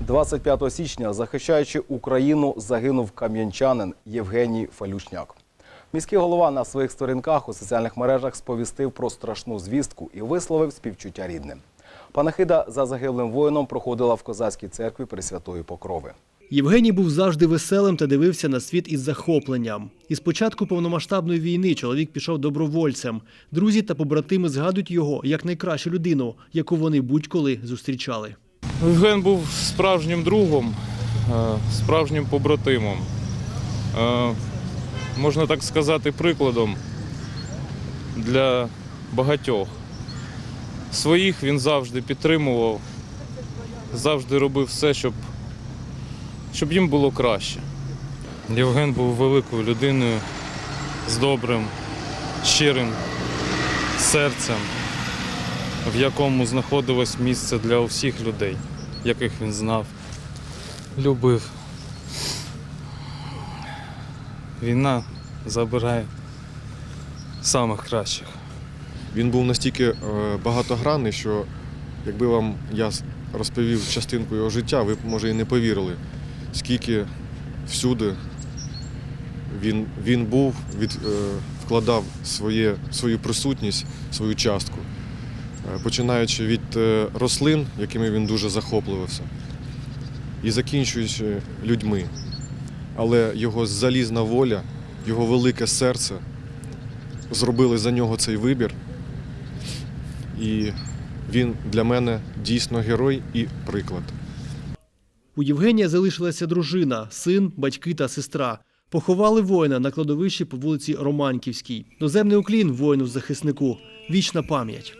25 січня, захищаючи Україну, загинув кам'янчанин Євгеній Фалюшняк. Міський голова на своїх сторінках у соціальних мережах сповістив про страшну звістку і висловив співчуття рідним. Панахида за загиблим воїном проходила в козацькій церкві Пресвятої Покрови. Євгеній був завжди веселим та дивився на світ із захопленням. Із початку повномасштабної війни чоловік пішов добровольцем. Друзі та побратими згадують його як найкращу людину, яку вони будь-коли зустрічали. Євген був справжнім другом, е, справжнім побратимом. Е, Можна так сказати, прикладом для багатьох. Своїх він завжди підтримував, завжди робив все, щоб, щоб їм було краще. Євген був великою людиною з добрим, щирим серцем в якому знаходилось місце для усіх людей, яких він знав, любив. Війна забирає самих кращих. Він був настільки е, багатогранний, що якби вам я розповів частинку його життя, ви б, може, і не повірили, скільки всюди він, він був, від, е, вкладав своє, свою присутність, свою частку. Е, Починаючи від е, рослин, якими він дуже захоплювався, і закінчуючи людьми. Але його залізна воля, його велике серце зробили за нього цей вибір. І він для мене дійсно герой і приклад. У Євгенія залишилася дружина, син, батьки та сестра. Поховали воїна на кладовищі по вулиці Романківській. Доземний уклін воїну-захиснику. Вічна пам'ять.